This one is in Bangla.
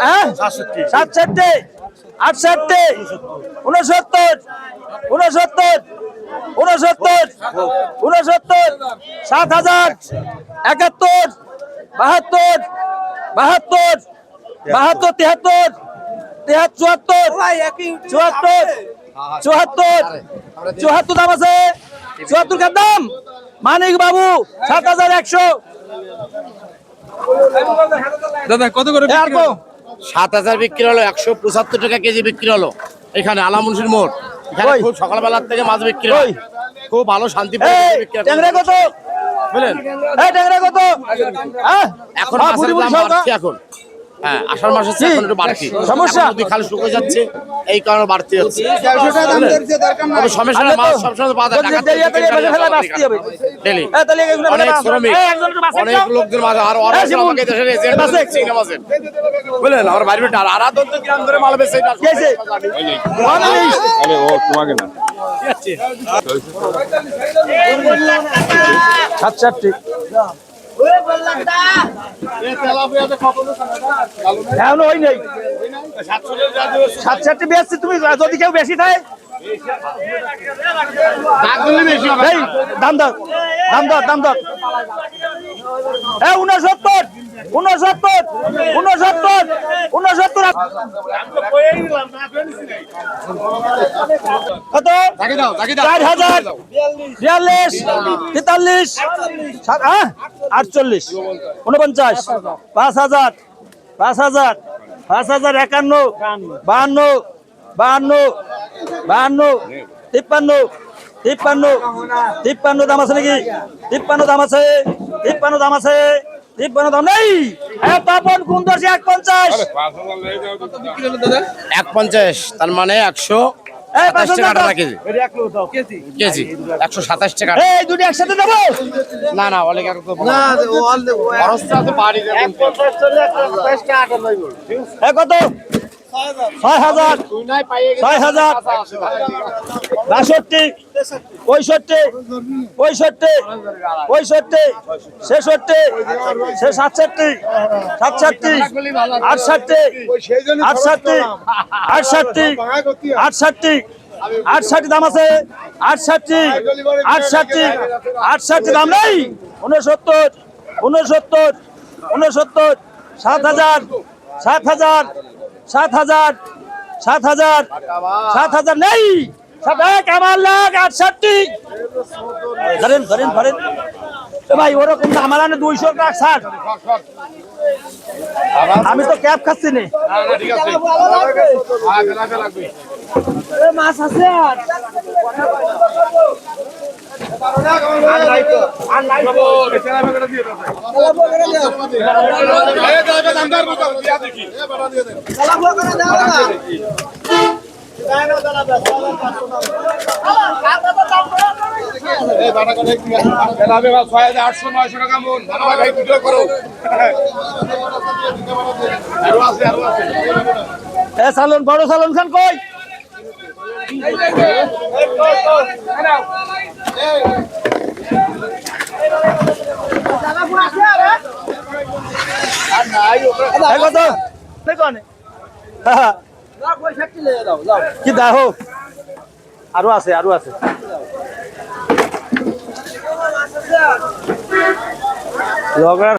হ্যাঁ সাত একাত্তর বাহাত্তর বাহাত্তর বাহাত্তর তিয়াত্তর তিয়াত্তর চুয়াত্তর চুয়াত্তর চুয়াত্তর চুয়াত্তর দাম আছে চুয়াত্তর কার দাম মানিক বাবু সাত হাজার একশো দাদা কত করে সাত হাজার বিক্রি হলো একশো পঁচাত্তর টাকা কেজি বিক্রি হলো। এখানে আলামুন্সির মোড়। এখানে? খুব সকালবেলার থেকে মাছ বিক্রি? হয়। খুব ভালো শান্তি কত? বুঝলেন? কত? এখন হ্যাঁ, এখন। হ্যাঁ আষাঢ় মাস হচ্ছে কি? এখন একটু বাড়তি সমস্যা? নদী খাল শুকিয়ে যাচ্ছে এই কারণে বাড়তি হচ্ছে তবে সমস্যা মাছ সবসময়। ডেলি ফেলা অনেক শ্রমিক লোকদের মাঝে আর ওরা আমাকে দেশের এজেন্ট বাঁচে। চিংড়ি মাছের বুঝলেন আমার বাড়ি বেটা আর আরা দন্ত গ্রাম ধরে মাল বেচে না কি হয়েছে? উনত্রিশ। আরে ও তোমাকে না সাতষট্টি এখনও হয় নাই। সাতষট্টি বেশি তুমি যদি কেউ বেশি থাকে? দাম দর দাম দর দাম দর। হ্যাঁ উনসত্তর। উনসত্তর উনসত্তর উনসত্তর কত? চার হাজার বিয়াল্লিশ তেতাল্লিশ আটচল্লিশ উনপঞ্চাশ পাঁচ হাজার পাঁচ হাজার পাঁচ হাজার একান্ন বাহান্ন বাহান্ন বাহান্ন তিপ্পান্ন তিপ্পান্ন তিপ্পান্ন দাম আছে নাকি? তিপ্পান্ন দাম আছে তিপ্পান্ন দাম আছে। তিপ্পান্ন দাম নেই! হ্যাঁ এক পঞ্চাশ বিক্রি হলো দাদা? এক পঞ্চাশ তার মানে একশো একশো সাতাশ টাকা। এই দুটি একসাথে দেবো? না না অনেক কত? ছয় হাজার। ছয় হাজার। বাষট্টি। পঁয়ষট্টি পঁয়ষট্টি পঁয়ষট্টি, ছেষট্টি, সে দাম আছে দাম নেই। উনসত্তর উনসত্তর সাত হাজার সাত হাজার সাত হাজার সাত হাজার সাত হাজার নেই। সাত এক আমার লাখ আটষট্টি ধরেন ধরেন ধরেন। ভাই ওরকম না আমার আনে দুইশো টাকা ষাট আমি তো ক্যাব খাচ্ছি নি। মাছ আছে আর। আটশো নয়শো টাকা মন ভাই দুটো করো এ সালন বড় সালন খান কই? কত? দেখনে কি দেখো আরও আছে আরও আছে। লগড়ার